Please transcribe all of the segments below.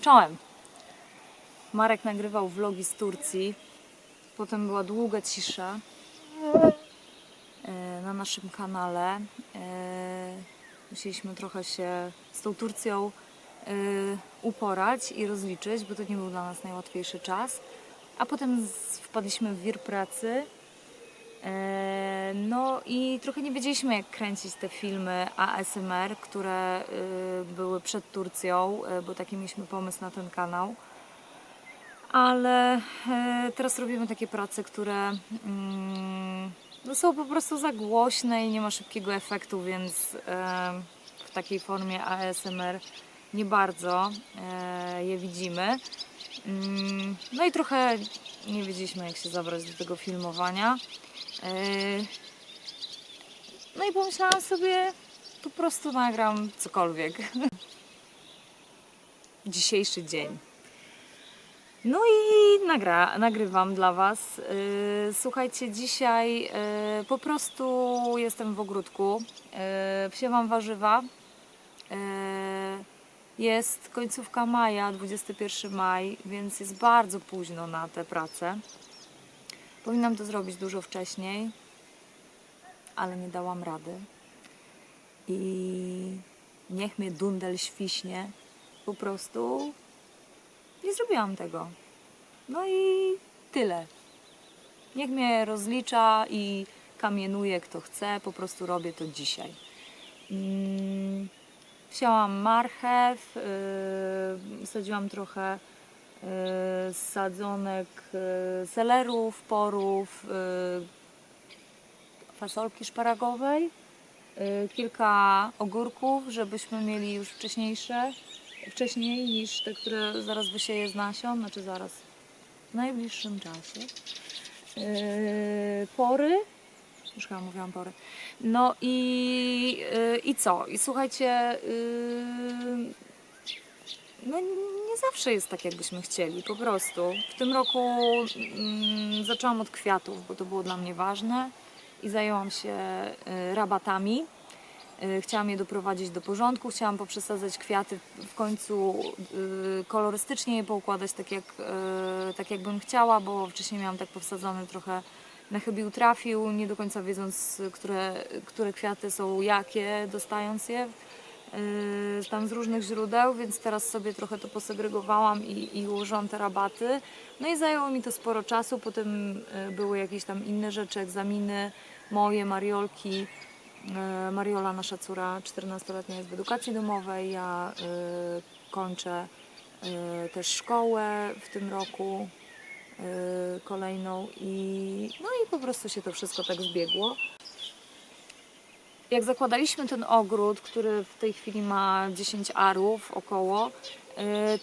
Czołem! Marek nagrywał vlogi z Turcji. Potem była długa cisza e, na naszym kanale. E, Musieliśmy trochę się z tą Turcją e, uporać i rozliczyć, bo to nie był dla nas najłatwiejszy czas. A potem wpadliśmy w wir pracy. E, No i trochę nie wiedzieliśmy, jak kręcić te filmy ASMR, które y, były przed Turcją, y, bo taki mieliśmy pomysł na ten kanał. Ale e, teraz robimy takie prace, które mm, no są po prostu za głośne i nie ma szybkiego efektu, więc e, w takiej formie ASMR nie bardzo je widzimy. Mm, No i trochę nie wiedzieliśmy, jak się zabrać do tego filmowania. E, No i pomyślałam sobie, po prostu nagram cokolwiek. Dzisiejszy dzień. No i nagra, nagrywam dla Was. Yy, Słuchajcie, dzisiaj yy, po prostu jestem w ogródku. Yy, Wsiewam warzywa. Jest końcówka maja, 21 maj, więc jest bardzo późno na tę pracę. Powinnam to zrobić dużo wcześniej, ale nie dałam rady. I niech mnie dundel świśnie. Po prostu nie zrobiłam tego. No i tyle. Niech mnie rozlicza i kamienuje kto chce, po prostu robię to dzisiaj. Mm, Wsiałam marchew, yy, sadziłam trochę yy, sadzonek yy, selerów, porów, yy, fasolki szparagowej, kilka ogórków, żebyśmy mieli już wcześniejsze, wcześniej niż te, które zaraz wysieję z nasion, znaczy zaraz w najbliższym czasie. Pory, już chyba mówiłam pory. No i, yy, i co? I słuchajcie, yy, no nie zawsze jest tak, jakbyśmy chcieli, po prostu. W tym roku mm, zaczęłam od kwiatów, bo to było dla mnie ważne i zajęłam się y, rabatami. Y, Chciałam je doprowadzić do porządku, chciałam poprzesadzać kwiaty, w końcu y, kolorystycznie je poukładać tak jak, y, tak jak bym chciała, bo wcześniej miałam tak powsadzone trochę na chybił trafił, nie do końca wiedząc, które, które kwiaty są jakie, dostając je y, tam z różnych źródeł, więc teraz sobie trochę to posegregowałam i, i ułożyłam te rabaty. No i zajęło mi to sporo czasu, potem y, były jakieś tam inne rzeczy, egzaminy moje, Mariolki. Y, Mariola, nasza córa 14-letnia jest w edukacji domowej, ja kończę też szkołę w tym roku kolejną i no i po prostu się to wszystko tak zbiegło. Jak zakładaliśmy ten ogród, który w tej chwili ma 10 arów około, y,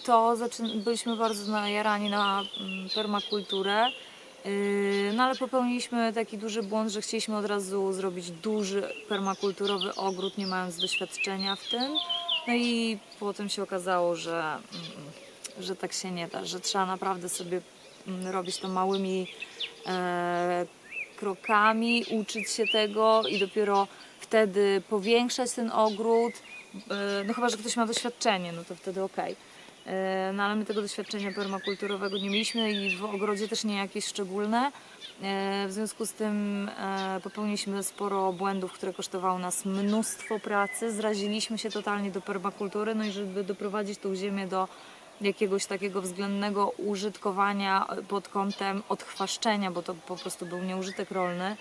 to byliśmy bardzo najarani na mm, permakulturę. Y, No ale popełniliśmy taki duży błąd, że chcieliśmy od razu zrobić duży permakulturowy ogród, nie mając doświadczenia w tym. No i potem się okazało, że, mm, że tak się nie da, że trzeba naprawdę sobie robić to małymi e, krokami, uczyć się tego i dopiero wtedy powiększać ten ogród. E, No chyba, że ktoś ma doświadczenie, no to wtedy okej. E, No ale my tego doświadczenia permakulturowego nie mieliśmy i w ogrodzie też nie jakieś szczególne. E, W związku z tym e, popełniliśmy sporo błędów, które kosztowały nas mnóstwo pracy. Zraziliśmy się totalnie do permakultury, no i żeby doprowadzić tą ziemię do jakiegoś takiego względnego użytkowania pod kątem odchwaszczenia, bo to po prostu był nieużytek rolny,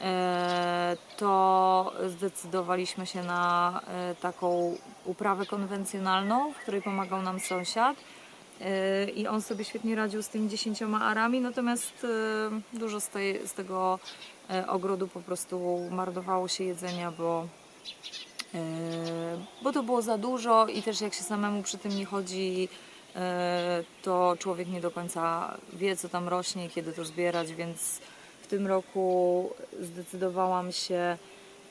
e, to zdecydowaliśmy się na e, taką uprawę konwencjonalną, w której pomagał nam sąsiad. E, I on sobie świetnie radził z tymi dziesięcioma arami, natomiast dużo z, tej, z tego ogrodu po prostu marnowało się jedzenia, bo, bo to było za dużo i też jak się samemu przy tym nie chodzi, to człowiek nie do końca wie, co tam rośnie, kiedy to zbierać, więc w tym roku zdecydowałam się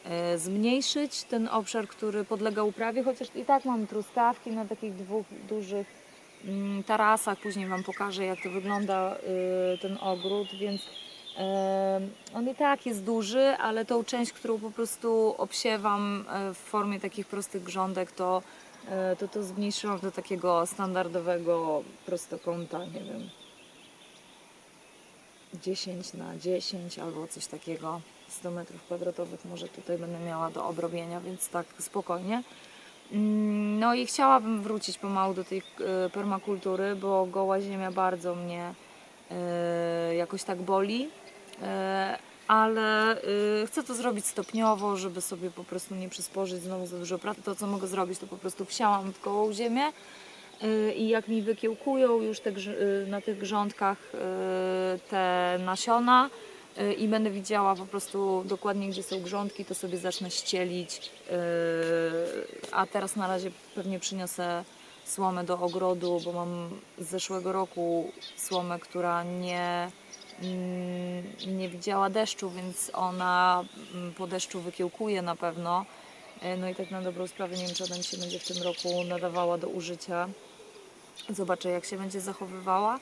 e, zmniejszyć ten obszar, który podlega uprawie, chociaż i tak mam truskawki na takich dwóch dużych mm, tarasach. Później Wam pokażę, jak to wygląda y, ten ogród, więc e, on i tak jest duży, ale tą część, którą po prostu obsiewam e, w formie takich prostych grządek, to e, to to zmniejszyłam do takiego standardowego prostokąta, nie wiem, 10 na 10 albo coś takiego. 100 metrów kwadratowych może tutaj będę miała do obrobienia, więc tak spokojnie. Mm, No i chciałabym wrócić pomału do tej e, permakultury, bo goła ziemia bardzo mnie e, jakoś tak boli. Ale y, chcę to zrobić stopniowo, żeby sobie po prostu nie przysporzyć znowu za dużo pracy. To, co mogę zrobić, to po prostu wsiałam w gołą ziemię y, i jak mi wykiełkują już te, y, na tych grządkach y, te nasiona y, i będę widziała po prostu dokładnie, gdzie są grządki, to sobie zacznę ścielić. y, A teraz na razie pewnie przyniosę słomę do ogrodu, bo mam z zeszłego roku słomę, która nie mm, nie widziała deszczu, więc ona mm, po deszczu wykiełkuje na pewno. E, No i tak na dobrą sprawę nie wiem, czy ona mi się będzie w tym roku nadawała do użycia. Zobaczę, jak się będzie zachowywała.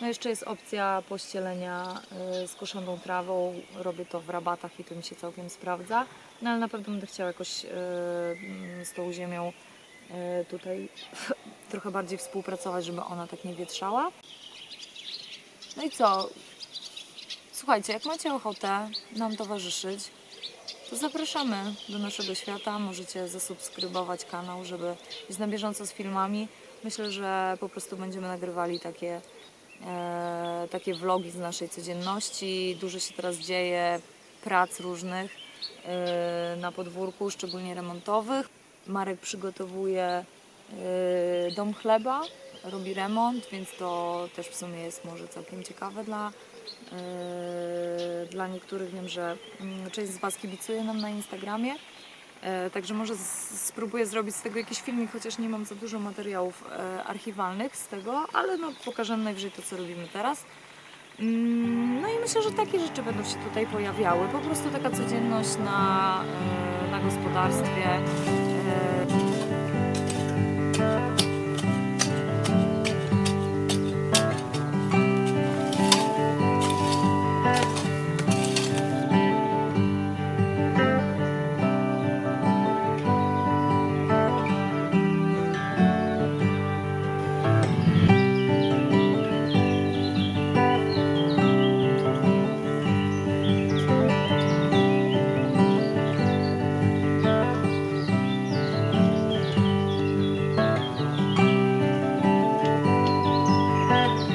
No jeszcze jest opcja pościelenia e, z koszoną trawą. Robię to w rabatach i to mi się całkiem sprawdza. No ale na pewno będę chciała jakoś e, mm, z tą ziemią tutaj trochę bardziej współpracować, żeby ona tak nie wietrzała. No i co? Słuchajcie, jak macie ochotę nam towarzyszyć, to zapraszamy do naszego świata. Możecie zasubskrybować kanał, żeby być na bieżąco z filmami. Myślę, że po prostu będziemy nagrywali takie, e, takie vlogi z naszej codzienności. Dużo się teraz dzieje, prac różnych e, na podwórku, szczególnie remontowych. Marek przygotowuje dom chleba, robi remont, więc to też w sumie jest może całkiem ciekawe dla, e, dla niektórych. Wiem, że mm, część z Was kibicuje nam na Instagramie. E, Także może spróbuję zrobić z tego jakiś filmik, chociaż nie mam za dużo materiałów archiwalnych z tego, ale no, pokażemy najwyżej to, co robimy teraz. Mm, No i myślę, że takie rzeczy będą się tutaj pojawiały. Po prostu taka codzienność na, na gospodarstwie. No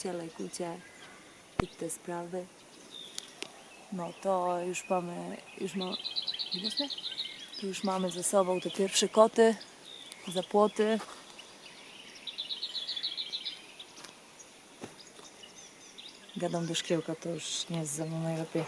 Subskrybujcie, lajkujcie i te sprawy. No to już mamy, już ma, widać mnie? Tu już mamy ze sobą te pierwsze koty, zapłoty. Gadam do szkiełka, to już nie jest ze mną najlepiej.